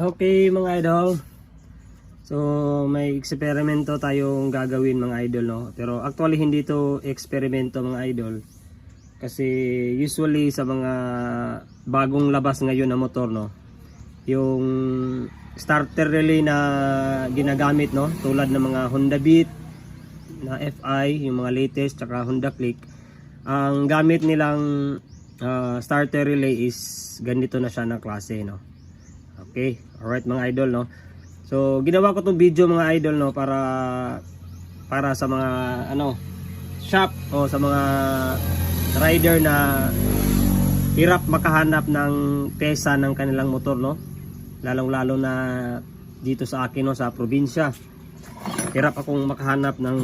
Okay mga idol. So may eksperimento tayong gagawin mga idol no. Pero actually hindi to eksperimento mga idol. Kasi usually sa mga bagong labas ngayon na motor no. Yung starter relay na ginagamit no. Tulad ng mga Honda Beat na FI, yung mga latest tsaka Honda Click. Ang gamit nilang ah, starter relay is ganito na siya na klase no. Okay, alright mga idol no. So ginawa ko tong video mga idol no para para sa mga ano shop o sa mga rider na hirap makahanap ng pesa ng kanilang motor no. Lalong lalo na dito sa akin no sa probinsya. Hirap akong makahanap ng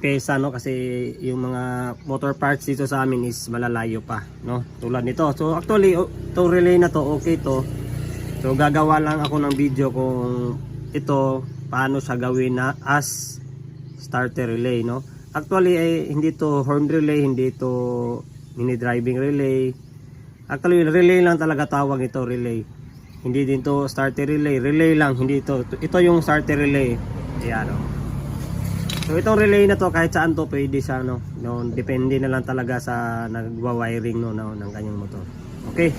pesa no kasi yung mga motor parts dito sa amin is malalayo pa no. Tulad nito. So actually oh, tong relay na to okay to. So gagawa lang ako ng video kung ito paano siya gawin na as starter relay no. Actually eh, hindi to horn relay, hindi to mini driving relay. Actually relay lang talaga tawag ito relay. Hindi din to starter relay, relay lang, hindi ito. Ito yung starter relay. Ayan no. So itong relay na to kahit saan to pwede siya no. no depende na lang talaga sa nagwa-wiring no, no ng kanyang motor. Okay.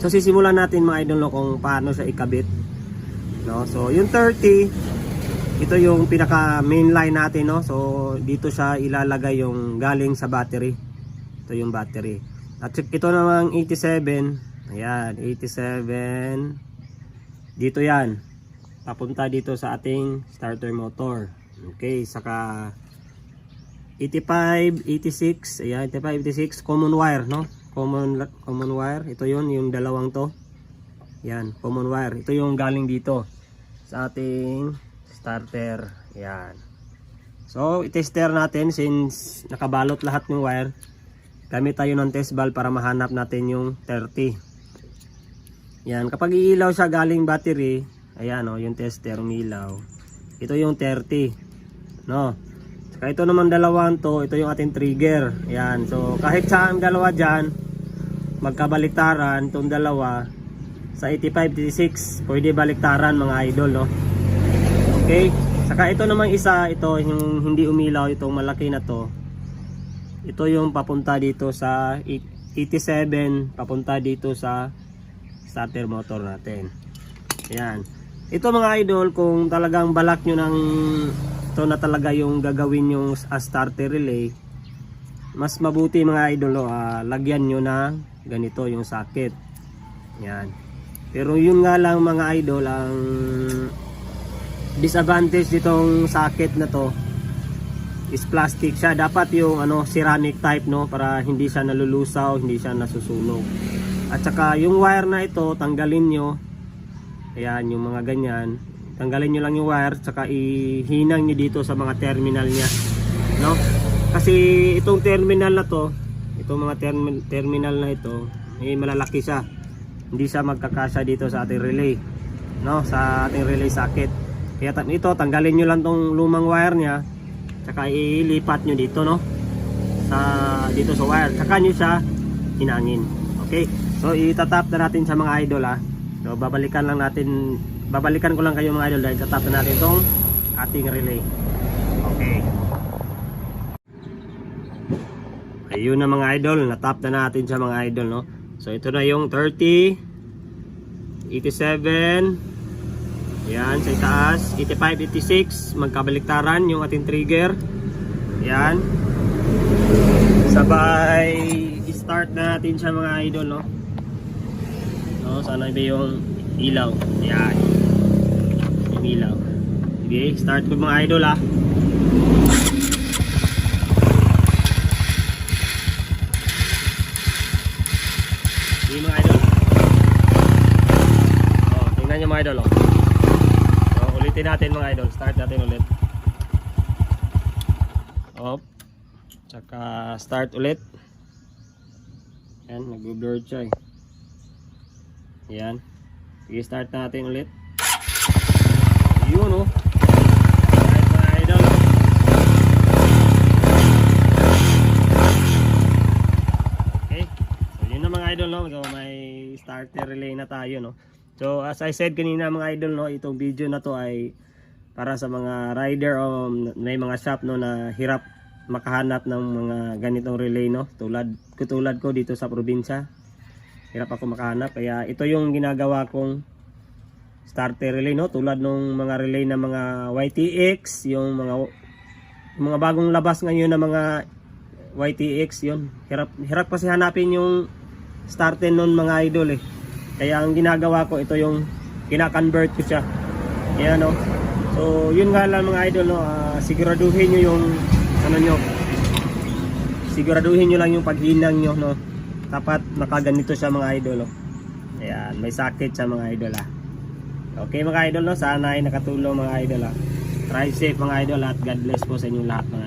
So sisimulan natin mga idol no, kung paano siya ikabit. No? So yung 30 ito yung pinaka main line natin no. So dito siya ilalagay yung galing sa battery. Ito yung battery. At ito namang 87. Ayan, 87. Dito yan. Papunta dito sa ating starter motor. Okay, saka 85, 86, ayan, 85, 86, common wire, no? Common, common wire, ito yon yung dalawang to. Yan, common wire. Ito yung galing dito sa ating starter. Yan. So, itester natin since nakabalot lahat ng wire. Gamit tayo ng test valve para mahanap natin yung 30. Yan, kapag iilaw siya galing battery, ayan o, yung tester umilaw. Ito yung 30. No? Saka ito naman dalawang to, ito yung ating trigger. Yan, so kahit saan dalawa dyan, magkabaliktaran itong dalawa sa 85, 86, pwede baliktaran mga idol, no? Okay? Saka ito namang isa, ito yung hindi umilaw, itong malaki na to. Ito yung papunta dito sa 87, papunta dito sa starter motor natin. Yan. Ito mga idol, kung talagang balak nyo ng ito na talaga yung gagawin yung as starter relay, mas mabuti mga idol, ah, lagyan nyo na ganito yung socket. Yan. Pero yun nga lang mga idol, ang disadvantage nitong socket na to is plastic siya. Dapat yung ano ceramic type no para hindi siya nalulusaw, hindi siya nasusunog. At saka yung wire na ito, tanggalin nyo. Ayan, yung mga ganyan. Tanggalin nyo lang yung wire, saka ihinang nyo dito sa mga terminal niya. No? Kasi itong terminal na to, itong mga term- terminal na ito, eh, malalaki siya. Hindi siya magkakasya dito sa ating relay. No? Sa ating relay socket. Kaya ito, tanggalin nyo lang tong lumang wire niya, saka ilipat nyo dito, no? Sa, dito sa wire. Saka nyo siya hinangin. Okay? So, itatap na natin sa mga idol, ha? So, babalikan lang natin, babalikan ko lang kayo mga idol dahil tatap na natin itong ating relay. Okay. Ayun na mga idol, natap na natin sa mga idol, no? So, ito na yung 30, 87, yan, sa itaas, 85, 86, magkabaliktaran yung ating trigger. Yan. Sabay, start na natin siya mga idol, no? No, sana iba yung ilaw. Yan. Yung ilaw. Sige, start ko mga idol, ah. Sige mga idol. Oh, tingnan nyo mga idol, oh. So, ulitin natin mga idol. Start natin ulit. Op. Tsaka start ulit. Yan, nag-blur siya eh. Yan. Sige, start natin ulit. Yun oh. Alright mga idol. Okay. So yun na mga idol no. So, may starter relay na tayo no. So as I said kanina mga idol no, itong video na to ay para sa mga rider o may mga shop no na hirap makahanap ng mga ganitong relay no? Tulad katulad ko dito sa probinsya. Hirap ako makahanap. Kaya ito yung ginagawa kong starter relay no? Tulad nung mga relay na mga YTX yung mga yung mga bagong labas ngayon na mga YTX yun. Hirap hirap kasi hanapin yung starter nun mga idol eh kaya ang ginagawa ko ito yung kina-convert ko siya. Yan no? So yun nga lang mga idol no? Ah, siguraduhin nyo yung ano nyo? Siguraduhin nyo lang yung paghinang nyo no? Dapat nakaganito siya mga idol no? Ayan may sakit sa mga idol ah. Okay mga idol no? Sana ay nakatulong mga idol ah. Drive safe mga idol at God bless po sa inyong lahat mga